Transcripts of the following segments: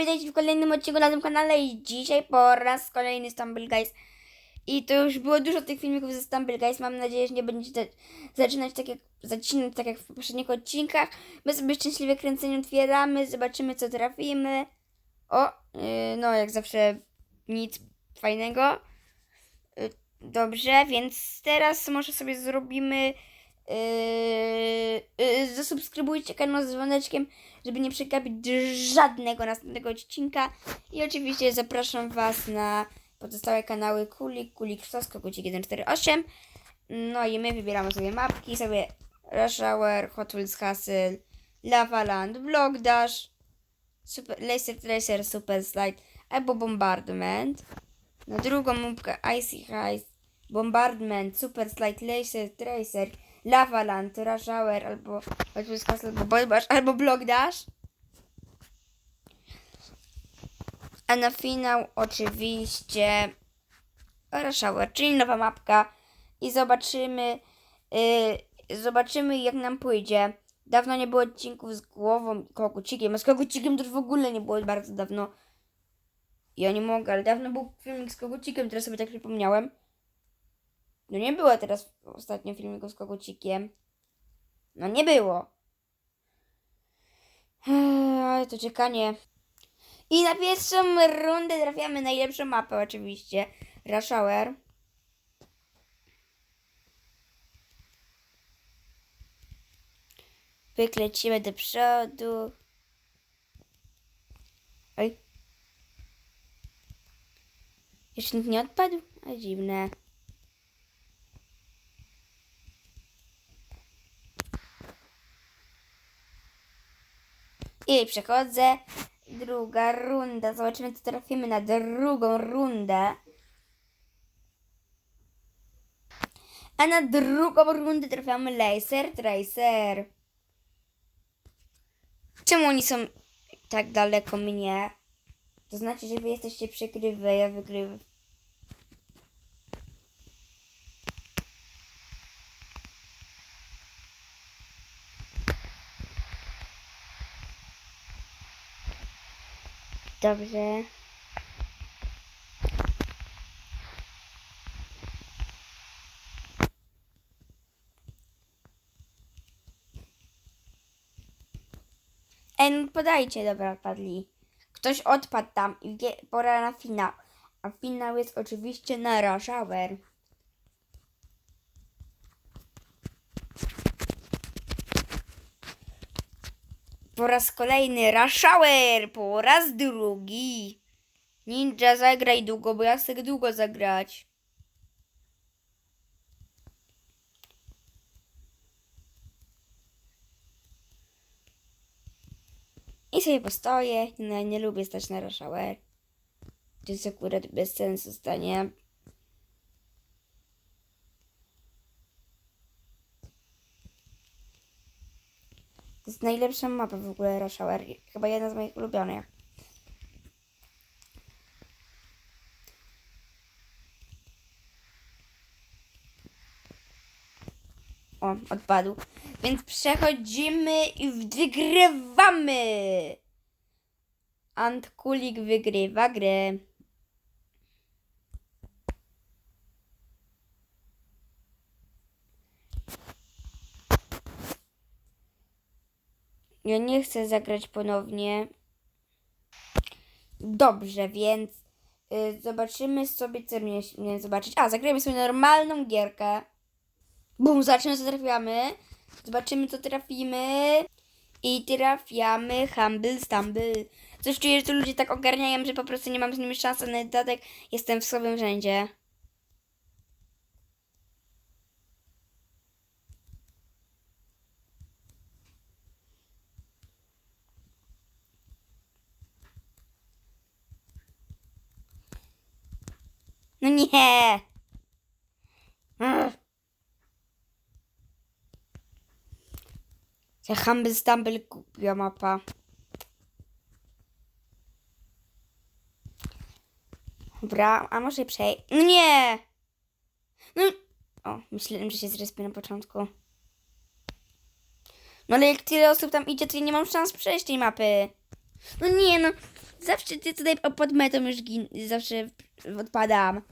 witajcie w kolejnym odcinku na tym kanale i dzisiaj po raz kolejny Stumble Guys. I to już było dużo tych filmików ze Stumble Guys. Mam nadzieję, że nie będziecie zaczynać tak jak, tak jak w poprzednich odcinkach. My sobie szczęśliwie kręcenie otwieramy, zobaczymy co trafimy. O, yy, no jak zawsze nic fajnego. Yy, dobrze, więc teraz może sobie zrobimy... Yy, yy, zasubskrybujcie kanał z dzwoneczkiem, żeby nie przegapić żadnego następnego odcinka. I oczywiście zapraszam Was na pozostałe kanały Kulik, Kulik Sosko, Kucik 148. No i my wybieramy sobie mapki, sobie Rush Hour, Hot Wheels Castle, Lava Land, Block Dash, Super, Laser Tracer, Super Slide albo Bombardment. Na drugą mapkę Icy Heist, Bombardment, Super Slide, Laser Tracer, Lava Land, Hour albo Wheels Castle, albo Boy Bash, albo Block Dash. A na finał oczywiście Hour, czyli nowa mapka i zobaczymy yy, zobaczymy jak nam pójdzie. Dawno nie było odcinków z głową i kogucikiem, a z kogucikiem to już w ogóle nie było bardzo dawno. Ja nie mogę, ale dawno był filmik z kogucikiem, teraz sobie tak przypomniałem. No nie było teraz ostatnio filmiku z kogucikiem. No nie było. Ale to czekanie. I na pierwszą rundę trafiamy najlepszą mapę oczywiście. Rush Hour. Wyklecimy do przodu. Oj. Jeszcze nikt nie odpadł? A dziwne. I przechodzę. Druga runda. Zobaczymy, co trafimy na drugą rundę. A na drugą rundę trafiamy Laser Tracer. Czemu oni są tak daleko mnie? To znaczy, że wy jesteście przegrywy, ja wygrywam. Dobrze. Ej, no podajcie, dobra, odpadli. Ktoś odpadł tam i pora na finał. A finał jest oczywiście na Rush Hour. Po raz kolejny Rush Hour, po raz drugi. Ninja, zagraj długo, bo ja chcę długo zagrać. I sobie postoję. No, nie lubię stać na Rush Hour. To jest akurat bez sensu stanie. Najlepsza mapa w ogóle Rush Hour. Chyba jedna z moich ulubionych. O, odpadł. Więc przechodzimy i wygrywamy! Antkulik wygrywa grę. Ja nie chcę zagrać ponownie. Dobrze, więc y, zobaczymy sobie, co mnie zobaczyć. A, zagrajmy sobie normalną gierkę. Bum, zobaczymy, co trafiamy. Zobaczymy, co trafimy. I trafiamy Humble Stumble. Coś czuję, że tu ludzie tak ogarniają, że po prostu nie mam z nimi szansy na dodatek. Jestem w słabym rzędzie. Nie! Ja Humble Stumble głupia mapa. Dobra, a może przej... No nie! No... O, myślałem, że się zrespię na początku. No ale jak tyle osób tam idzie, to ja nie mam szans przejść tej mapy. No nie, no... Zawsze ty tutaj pod metą już gin... zawsze odpadam.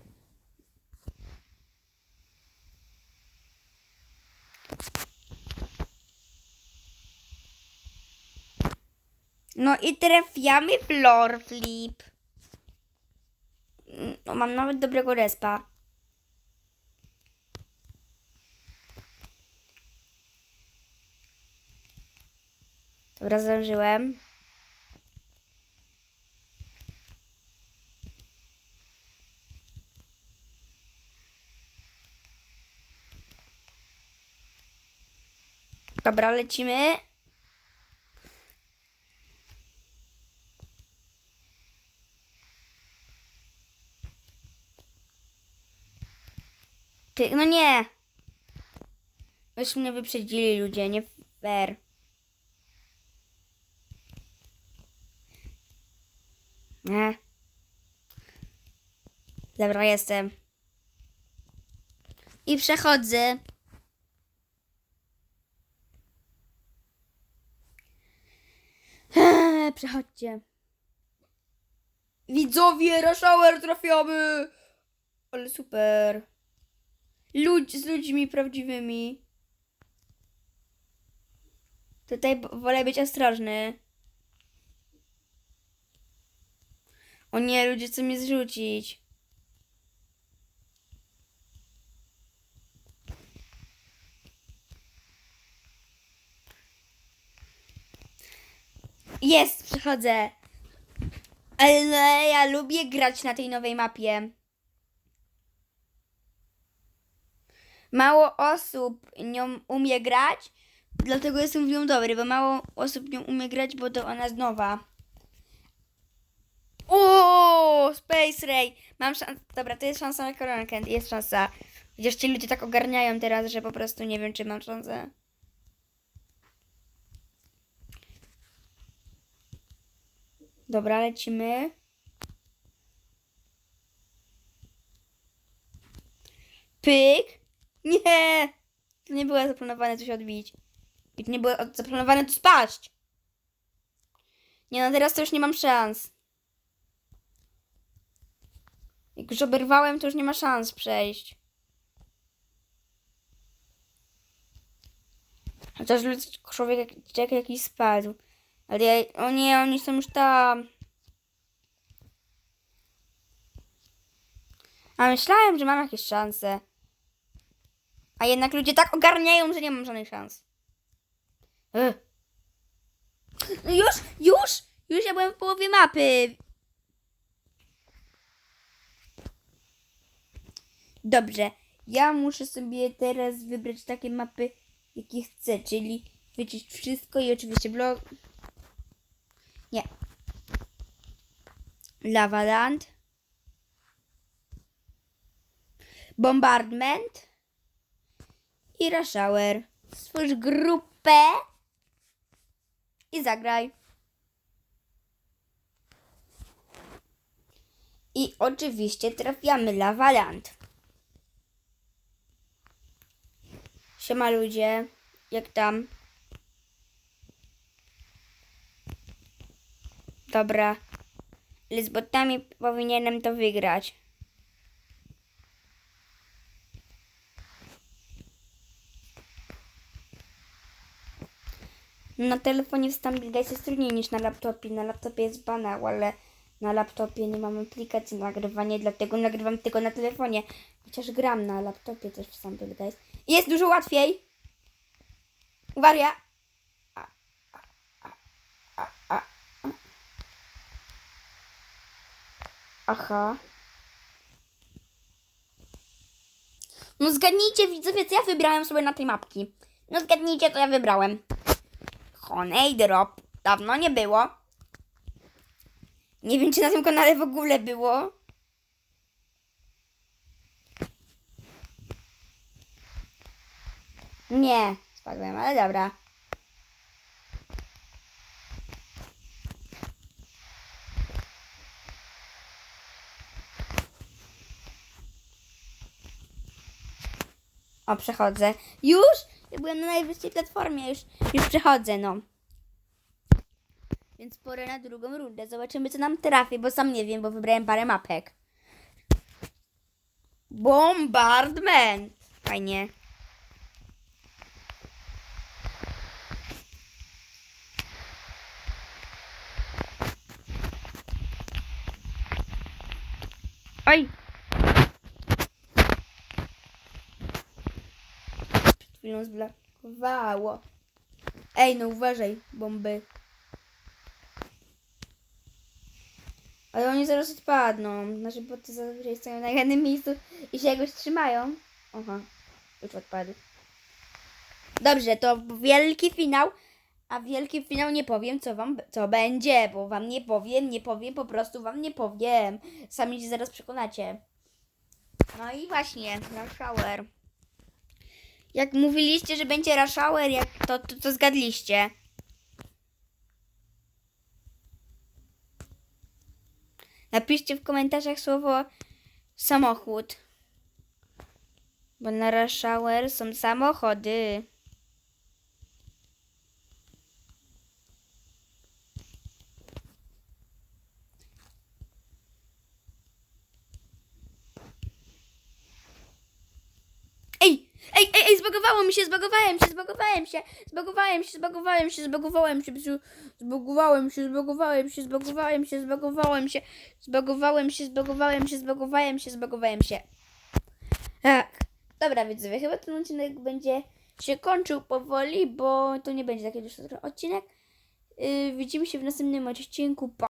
No i trafiamy floor flip. No, mam nawet dobrego respa. Dobra, zdążyłem. Dobra, lecimy. Ty, no nie. Już mnie wyprzedzili ludzie, nie fair. Nie. Dobra, jestem. I przechodzę. Przechodźcie. Widzowie, Rashower trafiamy! Ale super. Ludź z ludźmi prawdziwymi. Tutaj wolę być ostrożny. O nie, ludzie chcą mnie zrzucić. Jest, przychodzę. Ale ja lubię grać na tej nowej mapie. Mało osób nią umie grać, dlatego jestem w nią dobry, bo mało osób nią umie grać, bo to ona jest nowa. O, Space Ray! Mam szansę. Dobra, to jest szansa na koronkę. Jest szansa. Chociaż ci ludzie tak ogarniają teraz, że po prostu nie wiem, czy mam szansę. Dobra, lecimy. Pyk. Nie! To nie było zaplanowane coś odbić. I to nie było zaplanowane to spaść. Nie no, teraz to już nie mam szans. Jak już oberwałem, to już nie ma szans przejść. Chociaż lud- człowiek jak jakiś spadł. Ale ja, o nie, oni są już tam. A myślałem, że mam jakieś szanse. A jednak ludzie tak ogarniają, że nie mam żadnych szans. No już, już, już ja byłem w połowie mapy. Dobrze, ja muszę sobie teraz wybrać takie mapy, jakie chcę, czyli wyczyść wszystko i oczywiście blok. Nie. Lavaland. Bombardment. I Rush Hour. Stwórz grupę i zagraj. I oczywiście trafiamy Lavaland. Siema ludzie, jak tam? Dobra, ale z botami powinienem to wygrać. Na telefonie w Guys jest trudniej niż na laptopie. Na laptopie jest banał, ale na laptopie nie mam aplikacji na nagrywanie, dlatego nagrywam tylko na telefonie. Chociaż gram na laptopie też w Guys. Jest dużo łatwiej. Uwaga. Aha. No zgadnijcie widzowie, co ja wybrałem sobie na tej mapki. No zgadnijcie, co ja wybrałem. Honey Drop. Dawno nie było. Nie wiem, czy na tym kanale w ogóle było. Nie, spadłem, ale dobra. O, przechodzę. Już? Ja byłem na najwyższej platformie, już, już przechodzę, no. Więc pora na drugą rundę. Zobaczymy, co nam trafi, bo sam nie wiem, bo wybrałem parę mapek. Bombardman! Fajnie. Oj! Chwilą zblokowało. Ej, no uważaj, bomby. Ale oni zaraz odpadną. Nasze boty zazwyczaj stoją na jednym miejscu i się jakoś trzymają. Aha, już odpadł. Dobrze, to wielki finał. A wielki finał nie powiem, co wam co będzie, bo wam nie powiem, nie powiem, po prostu wam nie powiem. Sami się zaraz przekonacie. No i właśnie, Rush Hour. Jak mówiliście, że będzie Rush Hour, jak to, to, to zgadliście. Napiszcie w komentarzach słowo samochód. Bo na Rush Hour są samochody. Ej, ej, ej, ej, zbagowało mi się, zbagowałem się, zbagowałem się, zbagowałem się, zbagowałem się, zbagowałem się, zbagowałem się, zbagowałem się, zbagowałem się, zbagowałem się, zbagowałem się, zbagowałem się, zbagowałem się, zbagowałem się. Tak. Dobra, widzowie, chyba ten odcinek będzie się kończył powoli, bo to nie będzie taki dłuższy odcinek. Yy, widzimy się w następnym odcinku. Pa!